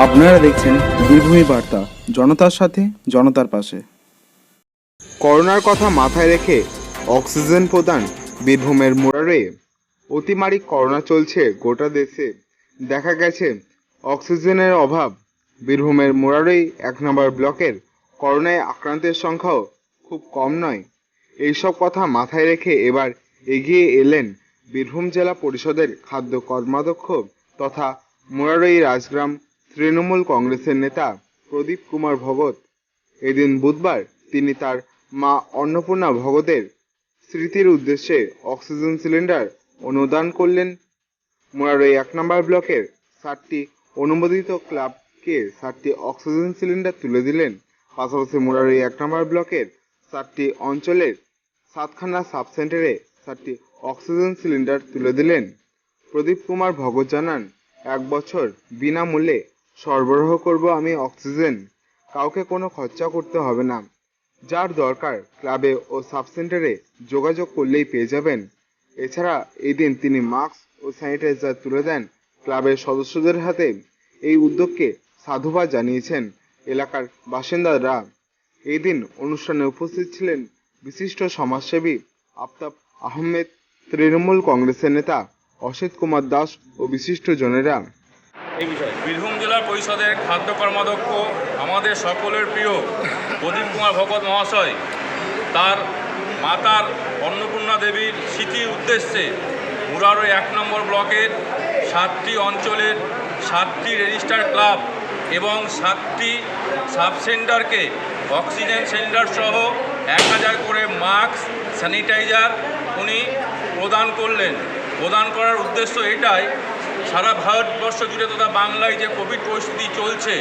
আপনারা দেখছেন বীরভূমি বার্তা, জনতার সাথে, জনতার পাশে। করোনার কথা মাথায় রেখে অক্সিজেন প্রদান বীরভূমের মোরারে অতিমারি করোনা চলছে গোটা দেশে। দেখা গেছে, অক্সিজেনের অভাব বীরভূমের মোরারই এক নম্বর ব্লকের করোনায় আক্রান্তের সংখ্যাও খুব কম নয়। এইসব কথা মাথায় রেখে এবার এগিয়ে এলেন বীরভূম জেলা পরিষদের খাদ্য কর্মাধ্যক্ষ তথা মোরারই রাজগ্রাম তৃণমূল কংগ্রেসের নেতা প্রদীপ কুমার ভগত। এদিন বুধবার তিনি তার মা অন্নপূর্ণা ভগতের স্মৃতির উদ্দেশ্যে অক্সিজেন সিলিন্ডার অনুদান করলেন। মোরারই এক নম্বর ব্লকের সাতটি অনুমোদিত ক্লাবকে সাতটি অক্সিজেন সিলিন্ডার তুলে দিলেন। পাশাপাশি মোরারই এক নম্বর ব্লকের সাতটি অঞ্চলের সাতখানা সাব সেন্টারে ষাটটি অক্সিজেন সিলিন্ডার তুলে দিলেন। প্রদীপ কুমার ভগত জানান, এক বছর বিনামূল্যে সরবরাহ করব আমি অক্সিজেন। কাউকে কোনো খরচা করতে হবে না। যার দরকার, ক্লাবে ও সাব সেন্টারে যোগাযোগ করলেই পেয়ে যাবেন। এছাড়া এই দিন তিনি মাস্ক ও স্যানিটাইজার তুলে দেন ক্লাবের সদস্যদের হাতে। এই উদ্যোগকে সাধুবাদ জানিয়েছেন এলাকার বাসিন্দারা। এই দিন অনুষ্ঠানে উপস্থিত ছিলেন বিশিষ্ট সমাজসেবী আফতাব আহমেদ, তৃণমূল কংগ্রেসের নেতা অসিত কুমার দাস ও বিশিষ্ট জনেরা। এই বিষয়ে। বীরভূম জেলা পরিষদের খাদ্য কর্মাধ্যক্ষ, আমাদের সকলের প্রিয় প্রদীপ কুমার ভগত মহাশয়, তার মাতার অন্নপূর্ণা দেবীর স্মৃতির উদ্দেশ্যে মুরারো এক নম্বর ব্লকের সাতটি অঞ্চলের সাতটি রেজিস্টার ক্লাব এবং সাতটি সাব সেন্টারকে অক্সিজেন সিলিন্ডার সহ এক হাজার করে মাস্ক, স্যানিটাইজার উনি প্রদান করলেন। প্রদান করার উদ্দেশ্য এটাই সারা ভারতবর্ষ জুড়ে তথা বাংলায় যে কোভিড পরিস্থিতি চলছে,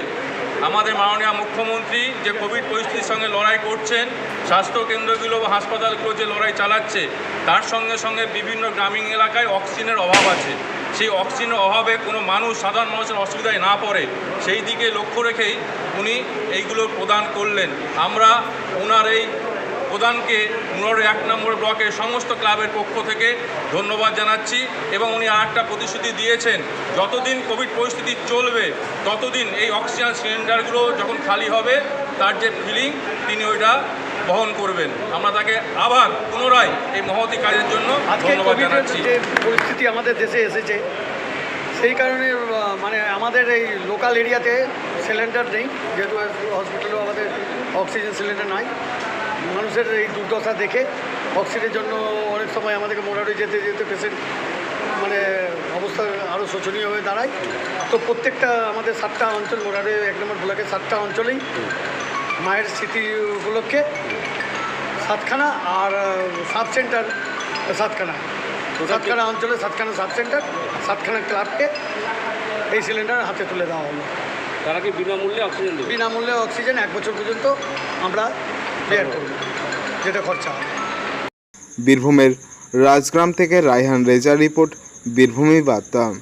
আমাদের মাননীয় মুখ্যমন্ত্রী যে কোভিড পরিস্থিতির সঙ্গে লড়াই করছেন স্বাস্থ্য কেন্দ্রগুলো বা হাসপাতালগুলো যে লড়াই চালাচ্ছে, তার সঙ্গে সঙ্গে বিভিন্ন গ্রামীণ এলাকায় অক্সিজেনের অভাব আছে। সেই অক্সিজেনের অভাবে কোনো মানুষ, সাধারণ মানুষের অসুবিধায় না পড়ে, সেই দিকে লক্ষ্য রেখেই উনি এইগুলো প্রদান করলেন। আমরা ওনার এই প্রধানকে মুরার এক নম্বর ব্লকের সমস্ত ক্লাবের পক্ষ থেকে ধন্যবাদ জানাচ্ছি এবং উনি আর একটা প্রতিশ্রুতি দিয়েছেন যতদিন কোভিড পরিস্থিতি চলবে ততদিন এই অক্সিজেন সিলিন্ডারগুলো যখন খালি হবে তার যে ফিলিং তিনি ওইটা বহন করবেন। আমরা তাকে আবার পুনরায় এই মহতি কাজের জন্য আজকে ধন্যবাদ জানাচ্ছি। যে পরিস্থিতি আমাদের দেশে এসেছে সেই কারণে মানে আমাদের এই লোকাল এরিয়াতে সিলিন্ডার নেই যেহেতু হসপিটালেও আমাদের অক্সিজেন সিলিন্ডার নাই। মানুষের এই দুর্দশা দেখে অক্সিজেনের জন্য অনেক সময় আমাদেরকে মোটামুটি যেতে যেতে পেশেন্ট মানে অবস্থা আরও শোচনীয় হয়ে দাঁড়ায়। তো প্রত্যেকটা আমাদের সাতটা অঞ্চল মোটামুটি এক নম্বর ব্লকের সাতটা অঞ্চলেই মায়ের স্মৃতি উপলক্ষে সাতখানা আর সাব সেন্টার সাতখানা। সাতখানা অঞ্চলে সাতখানা সাব সেন্টার সাতখানা ক্লাবকে এই সিলিন্ডার হাতে তুলে দেওয়া হলো। তারা কি বিনামূল্যে অক্সিজেন বিনামূল্যে অক্সিজেন এক বছর পর্যন্ত আমরা বীরভূমের রাজগ্রাম থেকে রায়হান রেজা রিপোর্ট বীরভূমি বার্তা।